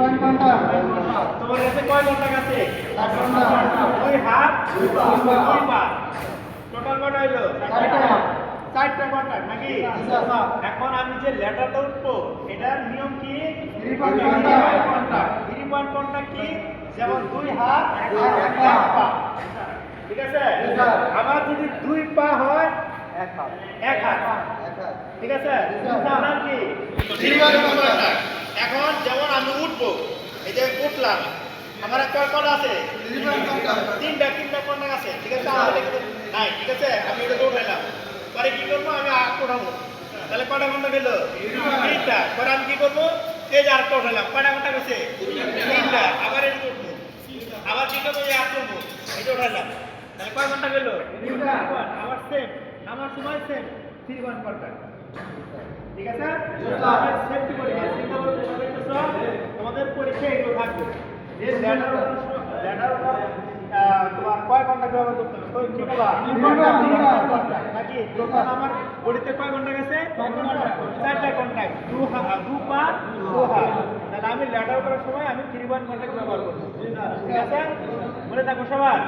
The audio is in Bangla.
কয় কন্টাক্ট দুই হাত দুই পা। দুই পা টোটাল কটা হইল চারটা। চারটা কন্টাক্ট নাকি এখন আমি যে লেটারটা উঠবো এটার নিয়ম কি Three point contact. Three point contact কি যেমন দুই হাত এক পা ঠিক আছে জি, আবার যদি দুই পা হয় এক হাত এক হাত এক হাত ঠিক আছে কি. এখন যেমন এই যে উঠলাম আমার একটা কটা আছে. তিনটা তিনটা কন্টাক্ট আছে ঠিক আছে? নাই ঠিক আছে? আমি এটা উঠাইলাম পরে কি করব? আমি আর উঠাবো। তাহলে কটা ঘণ্টা গেল তিনটা। পরে আমি কি করব? এই যে আরেকটা উঠাইলাম কটা ঘণ্টা গেছে তিনটা। আবার এটা উঠবো। আবার কি করব? এই আর করব এটা উঠাইলাম তাহলে কয় ঘণ্টা গেল। আবার সেম আমার সময় সেম থ্রি ঘণ্টা। ঠিক আছে? সেফটি পরীক্ষা সিঙ্গাপুর তোমাদের পরীক্ষা এগুলো থাকবে যে ল্যাডার ল্যাডার তোমার কয় ঘণ্টা ব্যবহার করতে হবে? কি বলা? তিন ঘণ্টা, তিন ঘণ্টা। নাকি টোটাল আমার গড়িতে কয় ঘণ্টা গেছে? চারটা কন্টাক্ট দু দু পা দু হাত তাহলে আমি ল্যাডার করার সময় আমি থ্রি ওয়ান কন্টাক্ট ব্যবহার করব। ঠিক আছে? মনে থাকব সবার.